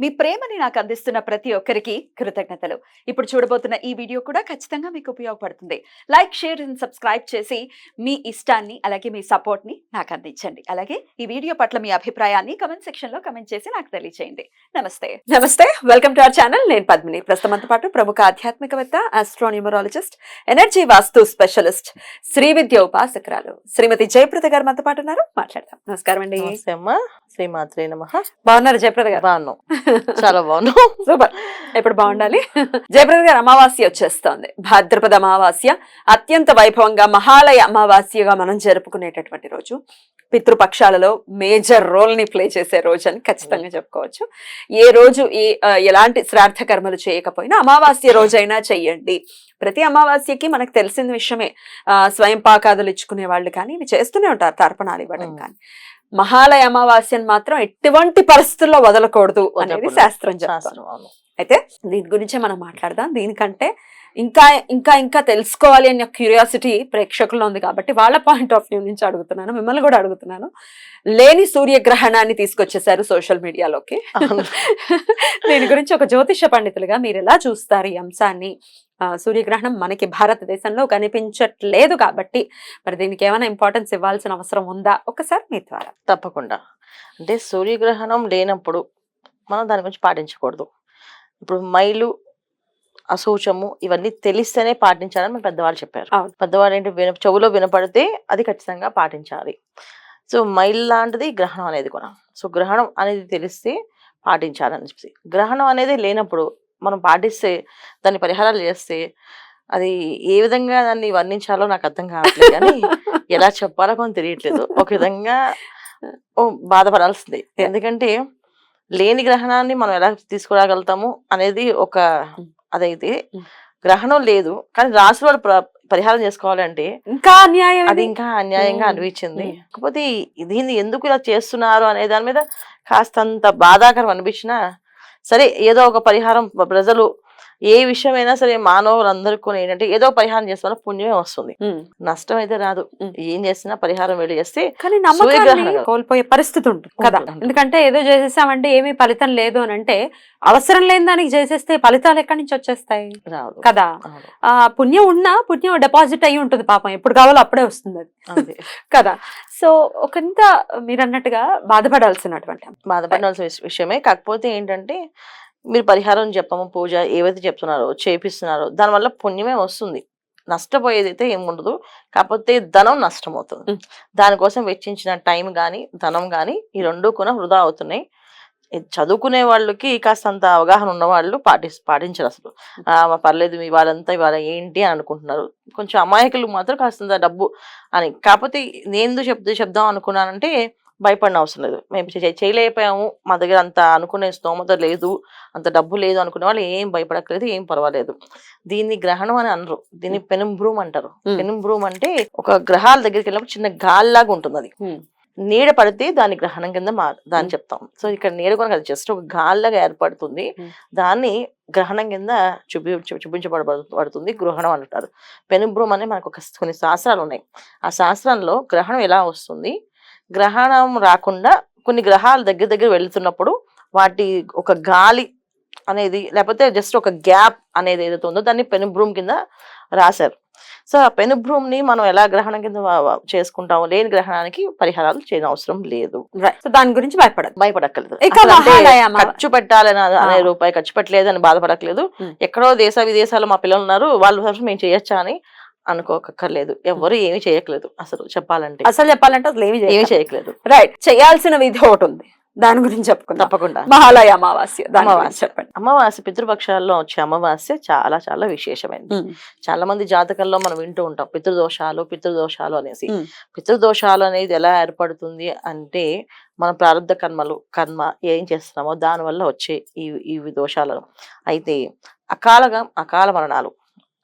మీ ప్రేమని నాకు అందిస్తున్న ప్రతి ఒక్కరికి కృతజ్ఞతలు. ఇప్పుడు చూడబోతున్న ఈ వీడియో కూడా ఖచ్చితంగా మీకు ఉపయోగపడుతుంది. లైక్ షేర్ అండ్ సబ్స్క్రైబ్ చేసి మీ ఇష్టాన్ని అలాగే మీ సపోర్ట్ని నాకు అందించండి. అలాగే ఈ వీడియో పట్ల మీ అభిప్రాయాన్ని కమెంట్ సెక్షన్లో కమెంట్ చేసి నాకు తెలియజేయండి నమస్తే. నమస్తే. Welcome to our channel. నేను పద్మిని. ప్రస్తుతంతో పాటు ప్రముఖ ఆధ్యాత్మికవేత్త astronumerologist energy vastu specialist Shri Vidya ఉపాసకురాలు Shrimati Jayaprada గారు మనతో పాటు ఉన్నారు. మాట్లాడదాం. నమస్కారం అండి. శ్రీమాత్రే నమ. బాగున్నారు జయప్రద గారు? బాగున్నాం. చాలా బాగున్నాం సూపర్. ఎప్పుడు బాగుండాలి? జయప్రద గారు అమావాస్య వచ్చేస్తోంది. భాద్రపద అమావాస్య. అత్యంత వైభవంగా మహాలయ అమావాస్యగా మనం జరుపుకునేటటువంటి రోజు. పితృపక్షాలలో మేజర్ రోల్ని ప్లే చేసే రోజు అని ఖచ్చితంగా చెప్పుకోవచ్చు. ఏ రోజు ఈ ఎలాంటి శ్రాద్ధ కర్మలు చేయకపోయినా అమావాస్య రోజైనా చెయ్యండి. ప్రతి అమావాస్యకి మనకు తెలిసిన విషయమే. స్వయం పాకాదులు ఇచ్చుకునే వాళ్ళు కానీ ఇవి చేస్తూనే ఉంటారు. తర్పణాలు ఇవ్వడం Mm. కానీ. మహాలయ అమావాస్యను మాత్రం ఎటువంటి పరిస్థితుల్లో వదలకూడదు అనేది. శాస్త్రం అవును. అయితే దీని గురించే మనం మాట్లాడదాం. దీనికంటే ఇంకా ఇంకా ఇంకా తెలుసుకోవాలి అనే క్యూరియాసిటీ ప్రేక్షకుల్లో ఉంది కాబట్టి వాళ్ళ పాయింట్ ఆఫ్ వ్యూ నుంచి అడుగుతున్నాను మిమ్మల్ని కూడా అడుగుతున్నాను. లేని సూర్యగ్రహణాన్ని తీసుకొచ్చేసారు సోషల్ మీడియాలోకి. దీని గురించి ఒక జ్యోతిష పండితులుగా మీరు ఎలా చూస్తారు ఈ అంశాన్ని? సూర్యగ్రహణం మనకి భారతదేశంలో కనిపించట్లేదు కాబట్టి మరి దీనికి ఏమైనా ఇంపార్టెన్స్ ఇవ్వాల్సిన అవసరం ఉందా? ఒకసారి మీ ద్వారా. తప్పకుండా. అంటే సూర్యగ్రహణం లేనప్పుడు మనం దాని గురించి పాటించకూడదు. ఇప్పుడు మైలు అశౌచము ఇవన్నీ తెలిస్తేనే పాటించాలని మన పెద్దవాళ్ళు చెప్పారు. పెద్దవాళ్ళు ఏంటి విన చెవులో వినపడితే అది ఖచ్చితంగా పాటించాలి. సో మైల్ లాంటిది గ్రహణం అనేది కూడా. సో గ్రహణం అనేది తెలిస్తే పాటించాలని చెప్పి గ్రహణం అనేది లేనప్పుడు మనం పాటిస్తే దాని పరిహారాలు చేస్తే అది ఏ విధంగా దాన్ని వర్ణించాలో నాకు అర్థం కావట్లేదు. కానీ ఎలా చెప్పాలో కొంచెం తెలియట్లేదు. ఒక విధంగా బాధపడాల్సిందే. ఎందుకంటే లేని గ్రహణాన్ని మనం ఎలా తీసుకురాగలుగుతాము అనేది ఒక Mm. అదైతే. గ్రహణం లేదు కానీ రాశి వాళ్ళు ప్ర- పరిహారం చేసుకోవాలంటే ఇంకా అన్యాయం అది. ఇంకా అన్యాయంగా. అనిపించింది. కాకపోతే దీన్ని ఎందుకు ఇలా చేస్తున్నారు అనే దాని మీద కాస్తంత బాధాకరం అనిపించినా సరే ఏదో ఒక పరిహారం ప్ర- ప్రజలు ఏ విషయమైనా సరే మానవులందరికీ కూడా ఏంటంటే ఏదో ఒక పరిహారం చేస్తే పుణ్యమే వస్తుంది. నష్టం అయితే రాదు. ఏం చేసినా పరిహారం వెళ్ళి చేస్తే కానీ నమ్మకాన్ని. కోల్పోయే పరిస్థితి ఉంటుంది కదా. ఎందుకంటే ఏదో చేసేసామంటే ఏమీ ఫలితం లేదు అని అంటే అవసరం లేని దానికి చేసేస్తే ఫలితాలు ఎక్కడి నుంచి వచ్చేస్తాయి కదా. ఆ పుణ్యం ఉన్నా పుణ్యం డిపాజిట్ అయ్యి ఉంటుంది పాపం ఎప్పుడు కావాలో అప్పుడే వస్తుంది అది కదా సో ఒకంత మీరు అన్నట్టుగా బాధపడాల్సినటువంటి. బాధపడాల్సిన విష- విషయమే కాకపోతే ఏంటంటే మీరు పరిహారం చెప్పము పూజ ఏవైతే చెప్తున్నారో చేపిస్తున్నారో దానివల్ల పుణ్యమే వస్తుంది. నష్టపోయేది అయితే ఏముండదు. కాకపోతే ధనం నష్టమవుతుంది. Mm. దానికోసం వెచ్చించిన టైం కానీ ధనం కానీ ఈ రెండు కూడా వృధా అవుతున్నాయి. చదువుకునే వాళ్ళకి కాస్తంత అవగాహన ఉన్న వాళ్ళు పాటి పాటించరు అసలు. పర్లేదు మీ వాళ్ళంతా ఇవాళ ఏంటి అని అనుకుంటున్నారు. కొంచెం అమాయకులు మాత్రం కాస్తంత డబ్బు అని. కాకపోతే నేను ఎందుకు చెప్తే చెప్దాం అనుకున్నానంటే భయపడిన అవసరం లేదు. మేము చేయలేకపోయాము. మా దగ్గర అంత అనుకునే స్తోమత లేదు. అంత డబ్బు లేదు అనుకునే వాళ్ళు ఏం భయపడక్కలేదు ఏం పర్వాలేదు. దీన్ని గ్రహణం అని అనరు. దీన్ని పెనుంబ్రూమ్ అంటారు. పెనుంబ్రూమ్ అంటే ఒక గ్రహాల దగ్గరికి వెళ్ళినప్పుడు చిన్న గాల్లాగా ఉంటుంది అది. నీడ పడితే దాని గ్రహణం కింద మా దాన్ని. చెప్తాం. సో ఇక్కడ నీడ కూడా కాదు జస్ట్ ఒక గాల్లాగా ఏర్పడుతుంది. దాన్ని గ్రహణం కింద చూపి చూపించబడబడుతుంది గ్రహణం అంటారు. పెనుబ్రూమ్ అనే మనకు ఒక కొన్ని శాస్త్రాలు ఉన్నాయి ఆ శాస్త్రంలో గ్రహణం ఎలా వస్తుంది? గ్రహణం రాకుండా కొన్ని గ్రహాలు దగ్గర దగ్గర వెళ్తున్నప్పుడు వాటి ఒక గాలి అనేది లేకపోతే జస్ట్ ఒక గ్యాప్ అనేది ఏదైతే ఉందో దాన్ని పెనుబ్రూమ్ కింద రాశారు. సో ఆ పెనుబ్రూమ్ని మనం ఎలా గ్రహణం కింద చేసుకుంటాము లేని గ్రహణానికి పరిహారాలు చేయడం అవసరం లేదు. దాని గురించి మహాలయ అమావ- ఖర్చు పెట్టాలని అనే. రూపాయి ఖర్చు పెట్టలేదు అని బాధపడక్కలేదు ఉమ్. ఎక్కడో దేశ విదేశాల్లో మా పిల్లలు ఉన్నారు వాళ్ళ మేము చేయొచ్చా అని అనుకోకర్లేదు ఎవరు ఏమి చేయట్లేదు అసలు చెప్పాలంటే. అసలు చెప్పాలంటే అసలు ఏమి ఏమి చేయట్లేదు. రైట్ చేయాల్సిన విధి ఒకటి ఉంది. దాని గురించి చెప్పుకుందాం. తప్పకుండా. మహాలయ అమావాస్య అమావాస్య. చెప్పండి. అమావాస్య పితృపక్షాల్లో వచ్చే అమావాస్య చాలా చాలా విశేషమైనది ఉమ్. చాలా మంది జాతకంలో మనం వింటూ ఉంటాం పితృదోషాలు పితృదోషాలు అనేసి. ఉమ్. పితృదోషాలు అనేది ఎలా ఏర్పడుతుంది అంటే మన ప్రారంధ కర్మలు కర్మ ఏం చేస్తున్నామో దాని వల్ల వచ్చే ఈ ఇవి దోషాలను. అయితే అకాలగా అకాల మరణాలు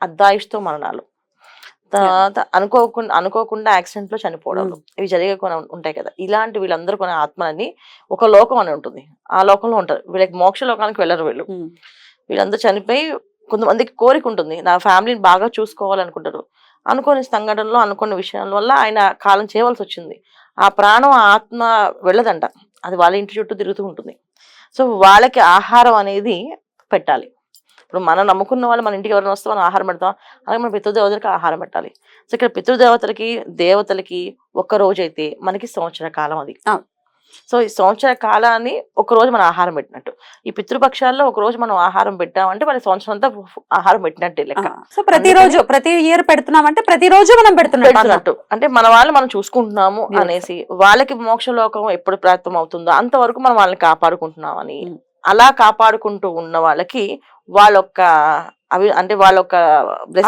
అర్ధాయుష్తో మరణాలు తర్వాత అనుకోకుండా అనుకోకుండా యాక్సిడెంట్లో చనిపోవడం ఇవి జరిగే కొన్ని ఉంటాయి కదా. ఇలాంటి వీళ్ళందరూ కొన్ని ఆత్మలని ఒక లోకం అని ఉంటుంది. ఆ లోకంలో ఉంటారు. వీళ్ళకి మోక్ష లోకానికి వెళ్ళరు వీళ్ళు. ఉమ్. వీళ్ళందరూ చనిపోయి కొంతమందికి కోరిక ఉంటుంది. నా ఫ్యామిలీని బాగా చూసుకోవాలనుకుంటారు. అనుకోని సంఘటనలో అనుకున్న విషయాల వల్ల ఆయన కాలం చేయవలసి వచ్చింది ఆ ప్రాణం ఆ ఆత్మ వెళ్ళదంట. అది వాళ్ళ ఇంటి చుట్టూ తిరుగుతూ ఉంటుంది. సో వాళ్ళకి ఆహారం అనేది పెట్టాలి. ఇప్పుడు మనం నమ్ముకున్న వాళ్ళు మన ఇంటికి ఎవరైనా వస్తే మనం ఆహారం పెడతాం అలాగే మన పితృదేవతలకి ఆహారం పెట్టాలి. సో ఇక్కడ పితృదేవతలకి దేవతలకి ఒక్క రోజు అయితే మనకి సంవత్సర కాలం అది. సో ఈ సంవత్సర కాలాన్ని ఒక రోజు మనం ఆహారం పెట్టినట్టు. ఈ పితృపక్షాల్లో ఒక రోజు మనం ఆహారం పెట్టామంటే మన సంవత్సరం అంతా ఆహారం పెట్టినట్టే లెక్క. సో ప్రతిరోజు ప్రతి ఇయర్ పెడుతున్నామంటే ప్రతిరోజు మనం పెడుతున్నాం పెడుతున్నట్టు. అంటే మన వాళ్ళు మనం చూసుకుంటున్నాము. అనేసి వాళ్ళకి మోక్ష లోకం ఎప్పుడు ప్రాప్తం అవుతుందో అంతవరకు మనం వాళ్ళని కాపాడుకుంటున్నామని. Mm. అలా కాపాడుకుంటూ ఉన్న వాళ్ళకి వాళ్ళొక్క అవి అంటే వాళ్ళొక్క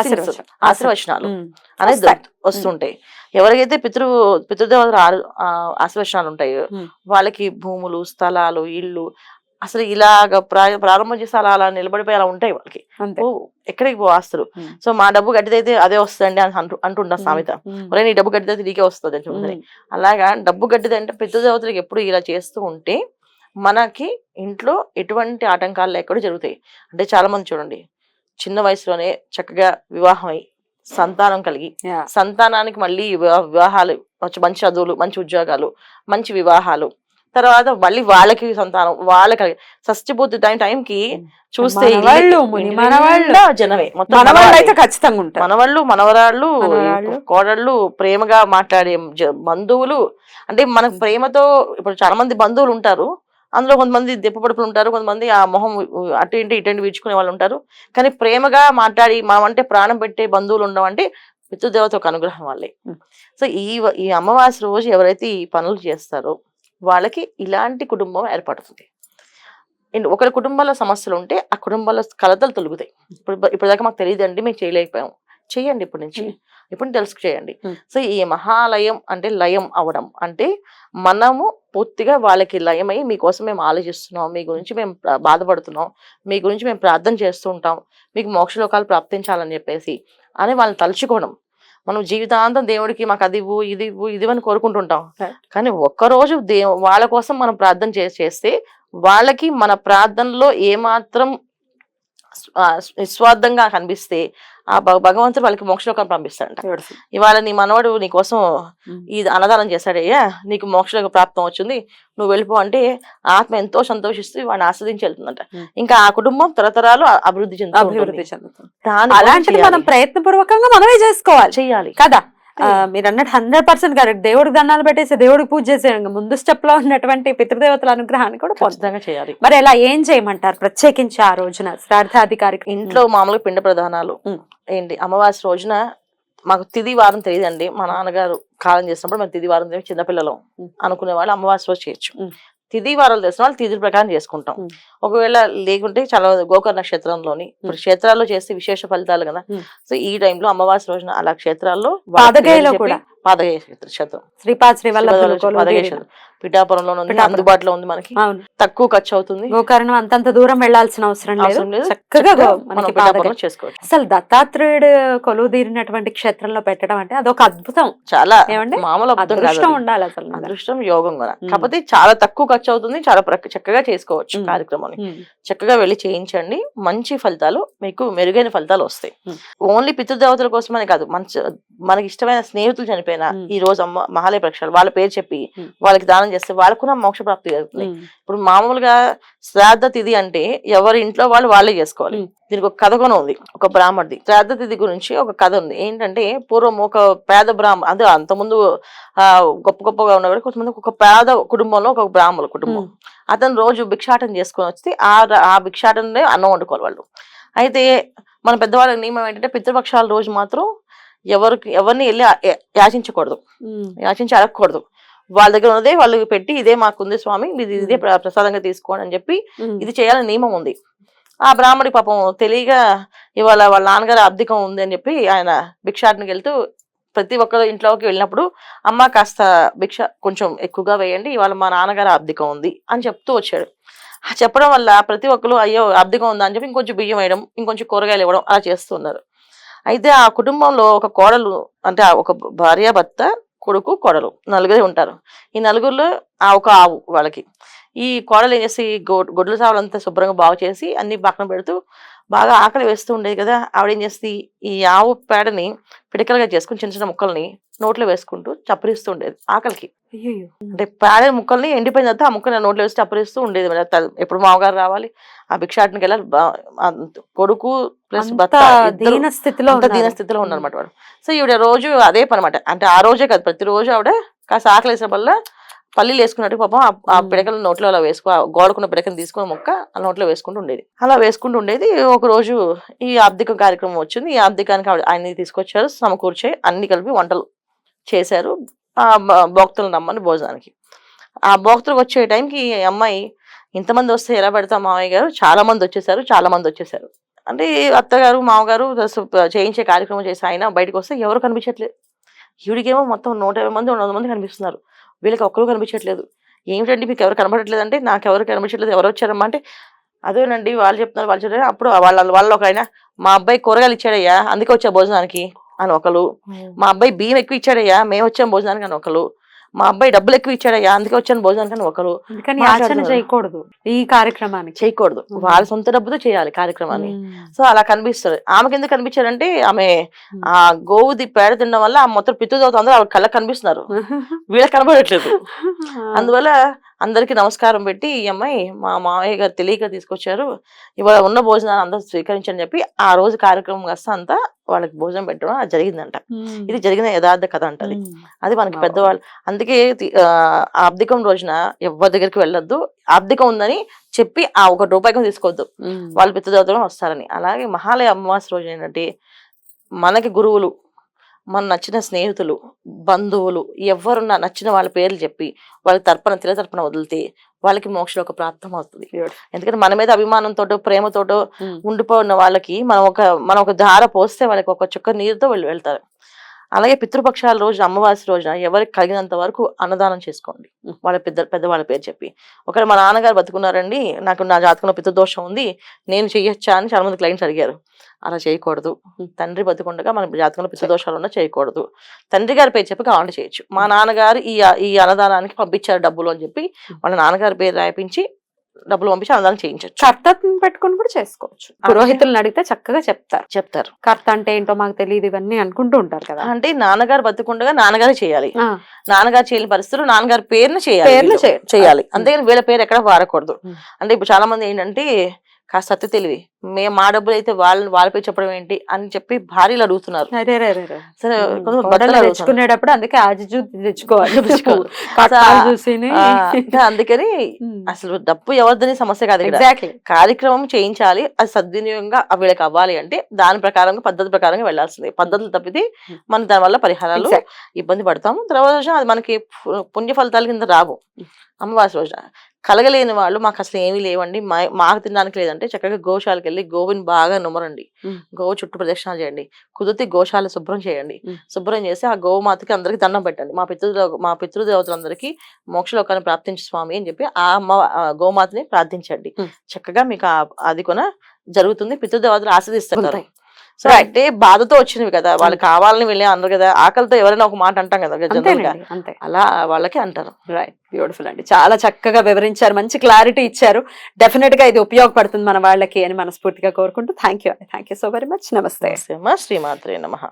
ఆశీర్వచనం. ఆశీర్వచనాలు. అనేది వస్తుంటాయి ఎవరికైతే పితృ పితృదేవతల ఆశీర్వచనాలు ఉంటాయో. వాళ్ళకి భూములు స్థలాలు ఇళ్ళు అసలు ఇలాగ ప్రా- ప్రారంభం చేసి అలా అలా నిలబడిపోయి అలా ఉంటాయి వాళ్ళకి ఎక్కడికి పో ఆస్తులు. సో మా డబ్బు గట్టిదైతే అదే వస్తుందండి అని అంటూ అంటుండ సామెత. ఒరే నీ డబ్బు గట్టిదైతే నీకే వస్తుంది అని. అలాగా డబ్బు గట్టిదంటే పితృదేవతలకు ఎప్పుడు ఇలా చేస్తూ ఉంటే మనకి ఇంట్లో ఎటువంటి ఆటంకాలు లేకుండా జరుగుతాయి అంటే చాలా మంది చూడండి చిన్న వయసులోనే చక్కగా వివాహం అయి సంతానం కలిగి. సంతానానికి మళ్ళీ వివా- వివాహాలు మంచి మంచి చదువులు మంచి ఉద్యోగాలు మంచి వివాహాలు తర్వాత మళ్ళీ వాళ్ళకి సంతానం వాళ్ళకి షష్టి పూర్తి టైం టైంకి చూస్తే మనవాళ్ళు. నిండా జనమే. అయితే ఖచ్చితంగా ఉంటారు మనవాళ్ళు మనవరాళ్ళు. కోడళ్ళు ప్రేమగా మాట్లాడే బంధువులు అంటే మనకు ప్రేమతో ఇప్పుడు చాలా మంది బంధువులు ఉంటారు అందులో కొంతమంది దెప్పపడుపులు ఉంటారు కొంతమంది ఆ మొహం అటు ఇంటి ఇటు ఇంటి వీడ్చుకునే వాళ్ళు ఉంటారు. కానీ ప్రేమగా మాట్లాడి మనం అంటే ప్రాణం పెట్టే బంధువులు ఉండవంటే పితృదేవత ఒక అనుగ్రహం వాళ్ళే. సో ఈ ఈ అమావాస్య రోజు ఎవరైతే ఈ పనులు చేస్తారో వాళ్ళకి ఇలాంటి కుటుంబం ఏర్పడుతుంది. అండ్ ఒకరి కుటుంబాల్లో సమస్యలు ఉంటే ఆ కుటుంబాల్లో కలతలు తొలుగుతాయి. ఇప్పుడు ఇప్పుడు దాకా మాకు తెలియదండి మేము చేయలేకపోయాం. చేయండి ఇప్పటి నుంచి. ఇప్పుడు తెలుసు చేయండి. సో ఈ మహాలయం అంటే లయం అవడం. అంటే మనము పూర్తిగా వాళ్ళకి లయమై మీకోసం మేము ఆలోచిస్తున్నాం. మీ గురించి మేము బాధపడుతున్నాం. మీ గురించి మేము ప్రార్థన చేస్తూ ఉంటాం. మీకు మోక్షలోకాలు ప్రాప్తించాలని చెప్పేసి అని వాళ్ళని తలుచుకోవడం. మనం జీవితాంతం దేవుడికి మాకు అది ఇవ్వు ఇది ఇవ్వు ఇది ఇవ్వు" అని కోరుకుంటుంటాం. కానీ ఒక్కరోజు దే వాళ్ళ కోసం మనం ప్రార్థన చేసి చేస్తే వాళ్ళకి మన ప్రార్థనలో ఏమాత్రం నిస్వార్థంగా కనిపిస్తే ఆ భగ- భగవంతుడు వాళ్ళకి మోక్షలోకాన్ని పంపిస్తాడంట. ఇవాళ నీ మనవడు నీ కోసం. ఇది అన్నదానం చేశాడయ్యా నీకు మోక్షలోక ప్రాప్తం వచ్చింది నువ్వు వెళ్ళిపో అంటే ఆత్మ ఎంతో సంతోషిస్తూ వాడిని ఆస్వాదించి వెళ్తుందంట Mm. ఇంకా ఆ కుటుంబం తరతరాలు అభివృద్ధి చెందుతూ అభివృద్ధి. చెందుతుంది అలాంటిది మనం చేయాలి. ప్రయత్నపూర్వకంగా మనమే చేసుకోవాలి చెయ్యాలి కదా మీరు అన్నట్టు హండ్రెడ్ పర్సెంట్ కరెక్ట్. దేవుడికి దండాలు పెట్టేసి దేవుడికి పూజ చేసే ముందు స్టెప్లో ఉన్నటువంటి పితృదేవతల అనుగ్రహాన్ని కూడా ఖచ్చితంగా చేయాలి. మరి ఎలా ఏం చేయమంటారు? ప్రత్యేకించి ఆ రోజున శ్రాద్ధాధికారికి? ఇంట్లో మామూలుగా పిండ ప్రధానాలు. ఏంటి? అమావాస్య రోజున మాకు తిది వారం తెలియదండి. మా నాన్నగారు కాలం చేసినప్పుడు మేము తిది వారం తెలియదు చిన్నపిల్లలు. అనుకునే వాళ్ళు అమావాస్య రోజు చేయొచ్చు. తిది వారాలు తెలిసిన వాళ్ళు తిథి ప్రకారం చేసుకుంటాం. ఒకవేళ లేకుంటే చాలా గోకర్ణ నక్షత్రంలోని ఇప్పుడు క్షేత్రాల్లో చేస్తే విశేష ఫలితాలు కదా. సో ఈ టైంలో అమావాస్య రోజున అలా క్షేత్రాల్లో క్షేత్ర- శ్రీపాద పిఠాపురంలో పిఠాపురం. అందుబాటులో ఉంది మనకి తక్కువ ఖర్చు అవుతుంది గోకర్ణం అంతంత దూరం వెళ్ళాల్సిన అవసరం లేదు. చక్కగా చేసుకోవచ్చు అసలు దత్తాత్రేయుడు కొలువు తీరినటువంటి క్షేత్రంలో పెట్టడం అంటే అదొక అద్భుతం చాలా ఏమండి? మామూలు అదృష్టం అది. ఉండాలి అసలు. అదృష్టం యోగం కూడా. కాకపోతే చాలా తక్కువ ఖర్చు అవుతుంది చాలా చక్కగా చేసుకోవచ్చు. కార్యక్రమాన్ని ఉమ్. చక్కగా వెళ్ళి చేయించండి మంచి ఫలితాలు మీకు మెరుగైన ఫలితాలు వస్తాయి. ఓన్లీ పితృదేవతల కోసమనే కాదు మంచి మనకి ఇష్టమైన స్నేహితులు చనిపోయిన. ఈ రోజు అమ్మ మహాలయ ప్రక్షాళన వాళ్ళ పేరు చెప్పి. వాళ్ళకి దానం చేస్తే వాళ్ళకు కూడా మోక్ష ప్రాప్తి ఉమ్. ఇప్పుడు మామూలుగా శ్రాద్ధ తిథి అంటే ఎవరి ఇంట్లో వాళ్ళు వాళ్ళే చేసుకోవాలి. దీనికి ఒక కథ కూడా ఉంది ఒక బ్రాహ్మడిది శ్రాద్ధ తిథి గురించి ఒక కథ ఉంది ఏంటంటే పూర్వం ఒక పేద బ్రాహ్మణ అదే అంతకుముందు ఆ గొప్ప గొప్పగా ఉన్నవాడు కొంతమంది ఒక పేద కుటుంబంలో ఒక బ్రాహ్మణ కుటుంబం. అతను రోజు భిక్షాటన చేసుకొని వచ్చి ఆ ఆ భిక్షాటనే అన్నం వండుకోవాలి వాళ్ళు అయితే మన పెద్దవాళ్ళ నియమం ఏంటంటే పితృపక్షాల రోజు మాత్రం ఎవరికి ఎవరిని వెళ్ళి యాచించకూడదు. యాచించి అడగకూడదు. వాళ్ళ దగ్గర ఉన్నదే వాళ్ళు పెట్టి ఇదే మాకుంది స్వామి ఇది ఇదే ప్ర- ప్రసాదంగా తీసుకోండి అని చెప్పి. ఇది చేయాలని నియమం ఉంది. ఆ బ్రాహ్మడి పాపం తెలియగా ఇవాళ వాళ్ళ నాన్నగారు అబ్దికం ఉంది అని చెప్పి ఆయన భిక్షాటనకి వెళ్తూ ప్రతి ఒక్కరు ఇంట్లోకి వెళ్ళినప్పుడు అమ్మ కాస్త భిక్ష కొంచెం ఎక్కువగా వేయండి ఇవాళ మా నాన్నగారు అబ్దికం ఉంది అని చెప్తూ వచ్చాడు. ఆ చెప్పడం వల్ల ప్రతి ఒక్కరు అయ్యో అబ్దికం ఉందా అని చెప్పి ఇంకొంచెం బియ్యం వేయడం ఇంకొంచెం కూరగాయలు ఇవ్వడం అలా చేస్తున్నారు అయితే ఆ కుటుంబంలో ఒక కోడలు అంటే ఒక భార్య భర్త కొడుకు కోడలు నలుగురే ఉంటారు. ఈ నలుగురిలో ఆ ఒక ఆవు వాళ్ళకి. ఈ కోడలు ఏం చేసి గొడ్లు గొడ్ల సావులంతా శుభ్రంగా బాగు చేసి అన్ని పక్కన పెడుతూ బాగా ఆకలి వేస్తూ ఉండేది కదా ఆవిడ ఏం చేస్తుంది? ఈ ఆవు పేడని పిడకలుగా చేసుకుని చిన్న చిన్న ముక్కల్ని నోట్లో వేసుకుంటూ చప్పరిస్తూ ఉండేది ఆకలికి. అంటే పేడ ముక్కల్ని ఎండిపోయిన తర్వాత ఆ ముక్కని నోట్లో వేసి చప్పరిస్తూ ఉండేది ఎప్పుడు మామగారు రావాలి ఆ భిక్షాటనికి వెళ్ళాలి కొడుకు ప్లస్ అంత భర్త ఇద్దరు దీన స్థితిలో అంత దీన ఉన్నారు. స్థితిలో ఉన్నారన్నమాట వాడు. సో ఈవిడ రోజు అదే పని అనమాట అంటే ఆ రోజే కాదు ప్రతిరోజు ఆవిడ కాస్త ఆకలి వేసిన వల్ల పల్లీలు వేసుకున్నట్టు పాపం ఆ-. పిడకలు నోట్లో అలా వేసుకో గోడకున్న పిడకని తీసుకుని మొక్క ఆ నోట్లో వేసుకుంటూ ఉండేది. అలా వేసుకుంటూ ఉండేది. ఒక రోజు ఈ ఆబ్దికం కార్యక్రమం వచ్చింది. ఈ ఆబ్దికానికి ఆవిడ ఆయన్ని తీసుకొచ్చారు సమకూర్చే అన్ని కలిపి వంటలు చేశారు. ఆ భోక్తలను రమ్మని భోజనానికి. ఆ భోక్తలకు వచ్చే టైంకి ఈ అమ్మాయి ఇంతమంది వస్తే ఎలా పెడతాం మామయ్య గారు? చాలా మంది వచ్చేసారు చాలా మంది వచ్చేసారు. అంటే ఈ అత్తగారు మామగారు చేయించే కార్యక్రమం చేసి ఆయన బయటకు వస్తే ఎవరు కనిపించట్లేదు. ఈవిడికేమో మొత్తం నూట యాభై మంది రెండు వందల మంది కనిపిస్తున్నారు. వీళ్ళకి ఒక్కరు కనిపించట్లేదు. ఏమిటండి మీకు ఎవరు కనబడట్లేదు అంటే నాకు ఎవరు కనిపించట్లేదు ఎవరు వచ్చారమ్మా అంటే అదేనండి వాళ్ళు చెప్తున్నారు వాళ్ళు చెప్తారు అప్పుడు వాళ్ళ వాళ్ళ ఒక ఆయన మా అబ్బాయి కూరగాయలు ఇచ్చాడయ్యా అందుకే వచ్చా భోజనానికి అని ఒకరు మా అబ్బాయి బియ్యం ఎక్కువ ఇచ్చాడయ్యా మేము వచ్చాం భోజనానికి అని ఒకరు మా అబ్బాయి డబ్బులు ఎక్కువ ఇచ్చాడయ్యా అందుకే వచ్చాను భోజనానికి అని ఒకరు మాట్లాడుతున్నారు. చేయకూడదు ఈ కార్యక్రమానికి చేయకూడదు. వాళ్ళ సొంత డబ్బుతో చేయాలి కార్యక్రమాన్ని. సో అలా కనిపిస్తుంది ఆమెకి ఎందుకు కనిపించారంటే ఆమె. ఆ గోవుది పేడ తినడం వల్ల ఆ మొత్తం పిత్తుదవుతుంది అందరూ ఆవిడ కళ్ళకి కనిపిస్తున్నారు వీళ్ళకి కనబడట్లేదు అందువల్ల అందరికి నమస్కారం పెట్టి ఈ అమ్మాయి మా మామయ్య గారు తెలియక తీసుకొచ్చారు ఇవాళ ఉన్న భోజనాన్ని అందరూ స్వీకరించని చెప్పి ఆ రోజు కార్యక్రమం కాస్త అంతా వాళ్ళకి భోజనం పెట్టడం అది జరిగిందంట. ఇది జరిగిన యథార్థ కథ అంటది. అది మనకి. పెద్దవాళ్ళు అందుకే తి- ఆ ఆబ్దికం రోజున ఎవరి దగ్గరికి వెళ్ళొద్దు ఆబ్దికం ఉందని చెప్పి ఆ ఒక రూపాయికం తీసుకోవద్దు. వాళ్ళు పితృదేవతలు వస్తారని అలాగే మహాలయ అమావాస్య రోజు ఏంటంటే మనకి గురువులు మన నచ్చిన స్నేహితులు బంధువులు ఎవరున్నా నచ్చిన వాళ్ళ పేర్లు చెప్పి వాళ్ళకి తర్పణ తిల తర్పణ వదిలితే వాళ్ళకి మోక్షం ఒక ప్రాప్తం అవుతుంది. ఎందుకంటే మన మీద అభిమానంతోటో ప్రేమతోటో మ్మ్. ఉండిపోయిన వాళ్ళకి మనం ఒక మనం ఒక ధార పోస్తే వాళ్ళకి ఒక చుక్క నీరుతో వాళ్ళు వెళ్తారు అలాగే పితృపక్షాల రోజున అమ్మవాసి రోజున ఎవరికి కలిగినంత వరకు అన్నదానం చేసుకోండి. వాళ్ళ పెద్ద పెద్దవాళ్ళ పేరు చెప్పి. ఒకవేళ మా నాన్నగారు బతుకున్నారండి నాకు నా జాతకంలో పితృదోషం ఉంది నేను చెయ్యొచ్చా అని చాలా మంది క్లయింట్స్ అడిగారు. అలా చేయకూడదు. తండ్రి బతుకుండగా మన జాతకంలో పితృదోషాలు ఉన్నా చేయకూడదు. తండ్రి గారి పేరు చెప్పి కావాలంటే చేయొచ్చు. మా నాన్నగారు ఈ ఈ అన్నదానానికి పంపించారు డబ్బులు అని చెప్పి వాళ్ళ నాన్నగారి పేరు రాయించి డబ్బులు పంపించి అన్నదానం చేయించవచ్చు కర్తను పెట్టుకొని కూడా చేసుకోవచ్చు. పురోహితులను అడిగితే చక్కగా చెప్తారు. చెప్తారు. కర్త అంటే ఏంటో మాకు తెలియదు ఇవన్నీ అనుకుంటూ ఉంటారు కదా. అంటే నాన్నగారు బతుకుండగా నాన్నగారే చేయాలి. నాన్నగారు చేయని పరిస్థితులు నాన్నగారి పేరును చేయాలి చేయాలి. అంతేగాని వీళ్ళ పేరు ఎక్కడ వాడకూడదు. ఉమ్. అంటే ఇప్పుడు చాలా మంది ఏంటంటే కాస్త సత్య తెలివి. మేము మా డబ్బులు అయితే వాళ్ళ వాళ్ళ పేరు చెప్పడం ఏంటి అని చెప్పి భార్యలు అడుగుతున్నారు. సరే. తెచ్చుకునేటప్పుడు అందుకే ఆజిజు తెచ్చుకోవాలి అందుకని అసలు డబ్బు ఎవరిదని సమస్య కాదు కార్యక్రమం చేయించాలి అది సద్వినియోగంగా వీళ్ళకి అవ్వాలి అంటే దాని ప్రకారంగా పద్ధతి ప్రకారంగా వెళ్ళాల్సిందే. పద్ధతులు తప్పితే. మన దాని వల్ల పరిహారాలు ఇబ్బంది పడతాము. తర్వాత అది మనకి పుణ్య ఫలితాల కింద రావు. అమ్మవారి రోజున. కలగలేని వాళ్ళు మాకు అసలు ఏమీ లేవండి మా- మాకు తినడానికి లేదంటే చక్కగా గోశాలకు వెళ్ళి గోవుని బాగా నుమరండి. గోవు చుట్టూ ప్రదక్షిణాలు చేయండి కుదిరితే గోశాల శుభ్రం చేయండి. శుభ్రం చేసి ఆ గోమాతకి అందరికి దండం పెట్టండి మా పితృ మా పితృదేవతలందరికీ మోక్షలోకాన్ని ప్రాప్తించు స్వామి అని చెప్పి ఆ అమ్మ ఆ గోమాతని ప్రార్థించండి. చక్కగా మీకు ఆ- అది కొన జరుగుతుంది పితృదేవతలు ఆస్వాదిస్తారు. సో అంటే బాధతో వచ్చినవి కదా వాళ్ళు కావాలని వెళ్ళి అన్నారు కదా ఆకలితో ఎవరైనా ఒక మాట అంటాం కదా అంతే. అలా వాళ్ళకి అంటారు. రైట్ బ్యూటిఫుల్ అండి. చాలా చక్కగా వివరించారు మంచి క్లారిటీ ఇచ్చారు. డెఫినెట్గా ఇది ఉపయోగపడుతుంది మన వాళ్ళకి అని మనస్ఫూర్తిగా కోరుకుంటూ thank you thank you so very much నమస్తే. శ్రీమాత్రే నమ.